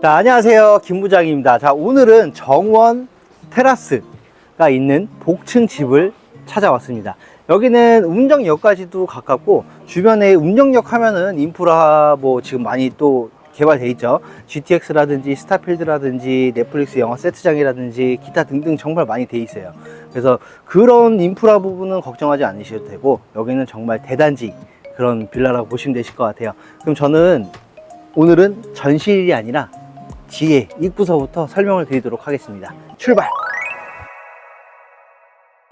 자, 안녕하세요. 김 부장입니다. 자, 오늘은 정원 테라스가 있는 복층 집을 찾아왔습니다. 여기는 운정역까지도 가깝고 주변에 운정역 하면은 인프라 뭐 지금 많이 또 개발돼 있죠. GTX라든지 스타필드라든지 넷플릭스 영화 세트장이라든지 기타 등등 정말 많이 돼 있어요. 그래서 그런 인프라 부분은 걱정하지 않으셔도 되고 여기는 정말 대단지 그런 빌라라고 보시면 되실 것 같아요. 그럼 저는 오늘은 전실이 아니라 뒤에 입구서부터 설명을 드리도록 하겠습니다. 출발!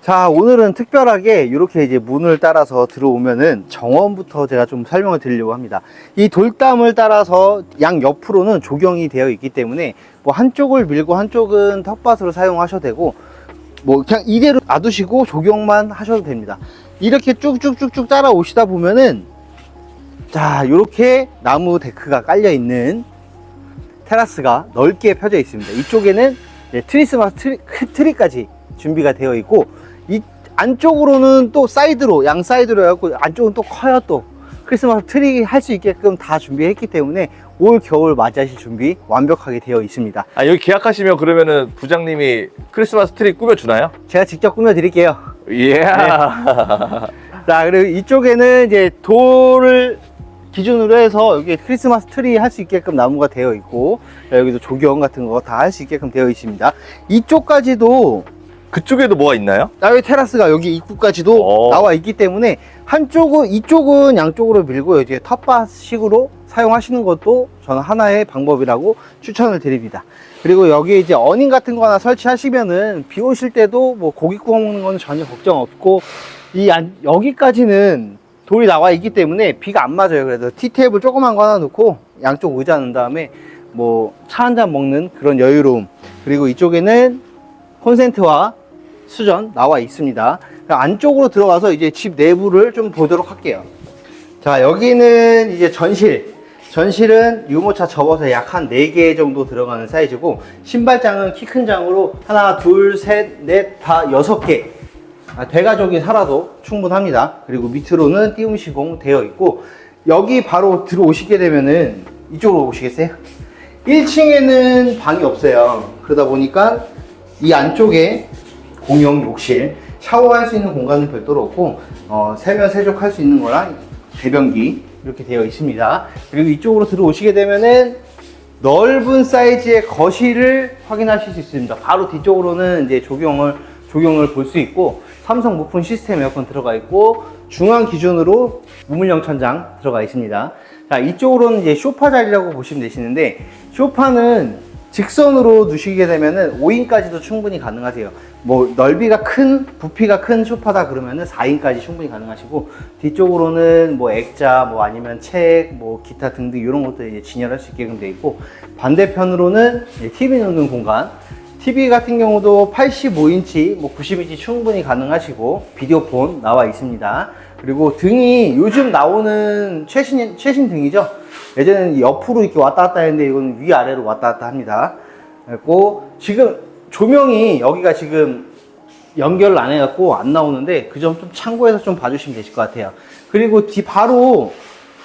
자, 오늘은 특별하게 이렇게 이제 문을 따라서 들어오면은 정원부터 제가 좀 설명을 드리려고 합니다. 이 돌담을 따라서 양 옆으로는 조경이 되어 있기 때문에 뭐 한쪽을 밀고 한쪽은 텃밭으로 사용하셔도 되고 뭐 그냥 이대로 놔두시고 조경만 하셔도 됩니다. 이렇게 쭉쭉쭉쭉 따라오시다 보면은 자, 이렇게 나무 데크가 깔려 있는 테라스가 넓게 펴져 있습니다. 이쪽에는 트리스마스 트리, 트리까지 준비가 되어 있고 이 안쪽으로는 또 사이드로 양 사이드로 해갖고 안쪽은 또 커요 또 크리스마스 트리 할 수 있게끔 다 준비했기 때문에 올 겨울 맞이하실 준비 완벽하게 되어 있습니다. 아 여기 계약하시면 그러면은 부장님이 크리스마스 트리 꾸며주나요? 제가 직접 꾸며 드릴게요. 예. 자 그리고 이쪽에는 이제 돌을 기준으로 해서 여기 크리스마스 트리 할 수 있게끔 나무가 되어 있고 여기도 조경 같은 거 다 할 수 있게끔 되어 있습니다. 이쪽까지도 그쪽에도 뭐가 있나요? 나의 테라스가 여기 입구까지도 오. 나와 있기 때문에 한쪽은 이쪽은 양쪽으로 밀고 이제 텃밭식으로 사용하시는 것도 저는 하나의 방법이라고 추천을 드립니다. 그리고 여기 이제 어닝 같은 거 하나 설치하시면은 비 오실 때도 뭐 고기 구워 먹는 건 전혀 걱정 없고 이 안, 여기까지는 돌이 나와 있기 때문에 비가 안 맞아요. 그래서 티테이블 조그만 거 하나 놓고 양쪽 의자 넣은 다음에 뭐 차 한 잔 먹는 그런 여유로움 그리고 이쪽에는 콘센트와 수전 나와 있습니다. 안쪽으로 들어가서 이제 집 내부를 좀 보도록 할게요. 자, 여기는 이제 전실. 전실은 유모차 접어서 약 한 4개 정도 들어가는 사이즈고, 신발장은 키 큰 장으로 하나, 둘, 셋, 넷, 다 6개. 아, 대가족이 살아도 충분합니다. 그리고 밑으로는 띄움 시공 되어 있고, 여기 바로 들어오시게 되면은 이쪽으로 오시겠어요? 1층에는 방이 없어요. 그러다 보니까 이 안쪽에 공용 욕실, 샤워할 수 있는 공간은 별도로 없고, 어, 세면 세족할 수 있는 거랑 대변기 이렇게 되어 있습니다. 그리고 이쪽으로 들어오시게 되면은 넓은 사이즈의 거실을 확인하실 수 있습니다. 바로 뒤쪽으로는 이제 조경을 조경을 볼 수 있고 삼성 무풍 시스템 에어컨 들어가 있고 중앙 기준으로 우물형 천장 들어가 있습니다. 자 이쪽으로는 이제 소파 자리라고 보시면 되시는데 소파는 직선으로 두시게 되면은 5인까지도 충분히 가능하세요. 뭐 넓이가 큰 부피가 큰 소파다 그러면은 4인까지 충분히 가능하시고 뒤쪽으로는 뭐 액자 뭐 아니면 책 뭐 기타 등등 이런 것들 이제 진열할 수 있게끔 되어 있고 반대편으로는 TV 놓는 공간 TV 같은 경우도 85인치, 뭐 90인치 충분히 가능하시고 비디오 폰 나와 있습니다. 그리고 등이 요즘 나오는 최신 최신 등이죠. 예전에는 옆으로 이렇게 왔다 갔다 했는데 이건 위아래로 왔다 갔다 합니다. 그리고 지금 조명이 여기가 지금 연결을 안 해갖고 안 나오는데 그 점 좀 참고해서 좀 봐주시면 되실 것 같아요. 그리고 뒤 바로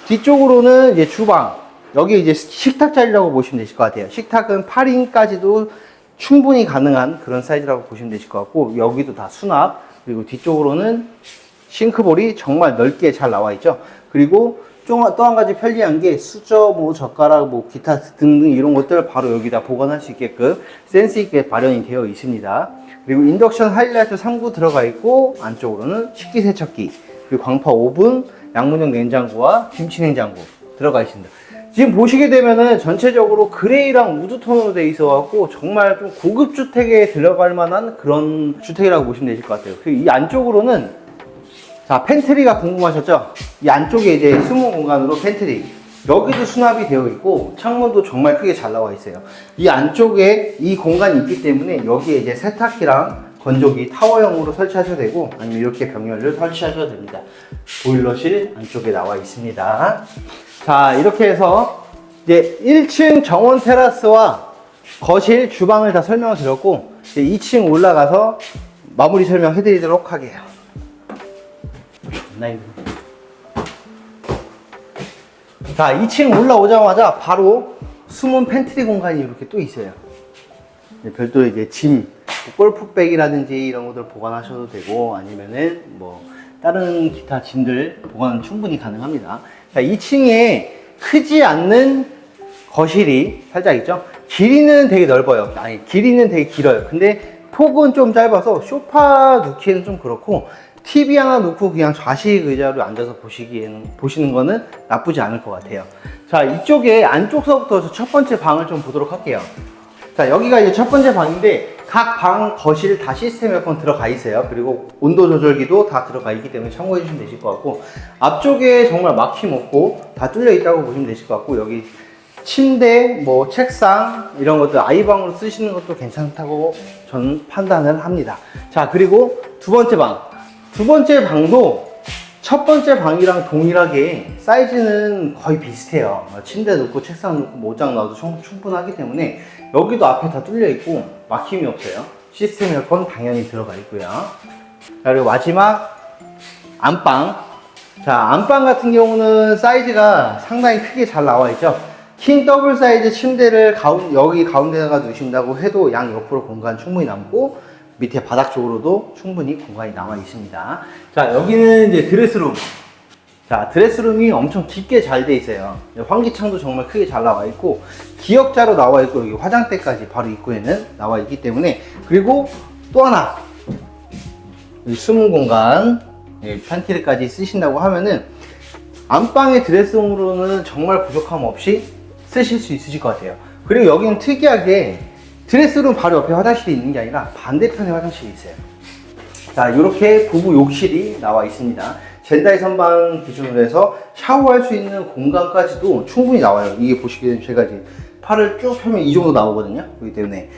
뒤쪽으로는 이제 주방 여기 이제 식탁 자리라고 보시면 되실 것 같아요. 식탁은 8인까지도 충분히 가능한 그런 사이즈라고 보시면 되실 것 같고 여기도 다 수납 그리고 뒤쪽으로는 싱크볼이 정말 넓게 잘 나와 있죠. 그리고 또한 가지 편리한 게 수저, 뭐 젓가락, 뭐 기타 등등 이런 것들 바로 여기다 보관할 수 있게끔 센스 있게 마련이 되어 있습니다. 그리고 인덕션 하이라이트 3구 들어가 있고 안쪽으로는 식기세척기 그리고 광파 오븐, 양문형 냉장고와 김치 냉장고 들어가 있습니다. 지금 보시게 되면은 전체적으로 그레이랑 우드 톤으로 돼 있어 갖고 정말 좀 고급 주택에 들어갈 만한 그런 주택이라고 보시면 되실 것 같아요. 이 안쪽으로는 자, 팬트리가 궁금하셨죠? 이 안쪽에 이제 숨은 공간으로 팬트리. 여기도 수납이 되어 있고, 창문도 정말 크게 잘 나와 있어요. 이 안쪽에 이 공간이 있기 때문에 여기에 이제 세탁기랑 건조기 타워형으로 설치하셔도 되고, 아니면 이렇게 병렬을 설치하셔도 됩니다. 보일러실 안쪽에 나와 있습니다. 자, 이렇게 해서 이제 1층 정원 테라스와 거실, 주방을 다 설명을 드렸고, 이제 2층 올라가서 마무리 설명 해 드리도록 하게요. 존나 힘들어. 자, 2층 올라오자마자 바로 숨은 팬트리 공간이 이렇게 또 있어요. 네, 별도로 이제 짐, 뭐 골프백이라든지 이런 것들 보관하셔도 되고 아니면은 뭐 다른 기타 짐들 보관 충분히 가능합니다. 자, 2층에 크지 않는 거실이 살짝 있죠? 길이는 되게 넓어요. 아니, 길이는 되게 길어요. 근데 폭은 좀 짧아서 소파 놓기에는 좀 그렇고 TV 하나 놓고 그냥 좌식 의자로 앉아서 보시기에는 보시는 거는 나쁘지 않을 것 같아요. 자, 이쪽에 안쪽서부터 첫 번째 방을 좀 보도록 할게요. 자, 여기가 이제 첫 번째 방인데 각 방 거실 다 시스템 에어컨 들어가 있어요. 그리고 온도 조절기도 다 들어가 있기 때문에 참고해 주시면 되실 것 같고 앞쪽에 정말 막힘 없고 다 뚫려 있다고 보시면 되실 것 같고 여기 침대, 뭐 책상 이런 것들 아이방으로 쓰시는 것도 괜찮다고 저는 판단을 합니다. 자, 그리고 두 번째 방. 두 번째 방도 첫 번째 방이랑 동일하게 사이즈는 거의 비슷해요. 어, 침대 놓고 책상 놓고 모장 충- 충분하기 때문에 여기도 앞에 다 뚫려 있고 막힘이 없어요. 시스템 에어컨 당연히 들어가 있고요. 자, 그리고 마지막 안방. 자, 안방 같은 경우는 사이즈가 상당히 크게 잘 나와 있죠. 킹 더블 사이즈 침대를 가운, 여기 가운데다가 두신다고 해도 양 옆으로 공간 충분히 남고 밑에 바닥 쪽으로도 충분히 공간이 남아 있습니다. 자, 여기는 이제 드레스룸. 자, 드레스룸이 엄청 깊게 잘 돼 있어요. 환기창도 정말 크게 잘 나와 있고, 기역자로 나와 있고, 여기 화장대까지 바로 입구에는 나와 있기 때문에, 그리고 또 하나, 이 숨은 공간, 예, 판티르까지 쓰신다고 하면은, 안방의 드레스룸으로는 정말 부족함 없이 쓰실 수 있으실 것 같아요. 그리고 여기는 특이하게 드레스룸 바로 옆에 화장실이 있는 게 아니라 반대편에 화장실이 있어요. 자, 이렇게 부부 욕실이 나와 있습니다. 젠다이 선반 기준으로 해서 샤워할 수 있는 공간까지도 충분히 나와요. 이게 보시기에는 제가 이제 팔을 쭉 펴면 이 정도 나오거든요. 그렇기 때문에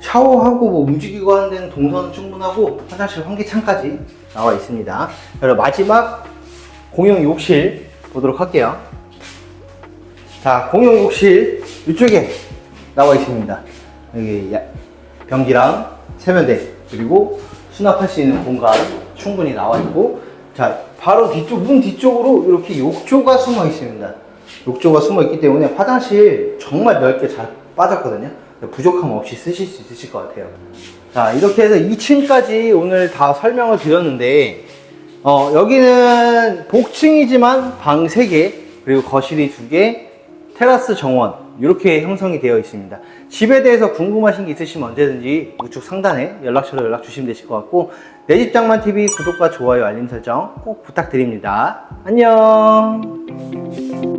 샤워하고 뭐 움직이고 하는 데는 동선은 충분하고 화장실 환기창까지 나와 있습니다. 그리고 마지막 공용 욕실 보도록 할게요. 자, 공용 욕실 이쪽에 나와 있습니다. 여기 야- 변기랑 세면대 그리고 수납할 수 있는 공간 충분히 나와 있고 자 바로 뒤쪽 문 뒤쪽으로 이렇게 욕조가 숨어 있습니다. 욕조가 숨어 있기 때문에 화장실 정말 넓게 잘 빠졌거든요. 부족함 없이 쓰실 수 있으실 것 같아요. 자 이렇게 해서 2층까지 오늘 다 설명을 드렸는데 어, 여기는 복층이지만 방 3개 그리고 거실이 2개 테라스 정원 이렇게 형성이 되어 있습니다. 집에 대해서 궁금하신 게 있으시면 언제든지 우측 상단에 연락처로 연락 주시면 되실 것 같고 내 집 장만 TV 구독과 좋아요 알림 설정 꼭 부탁드립니다. 안녕.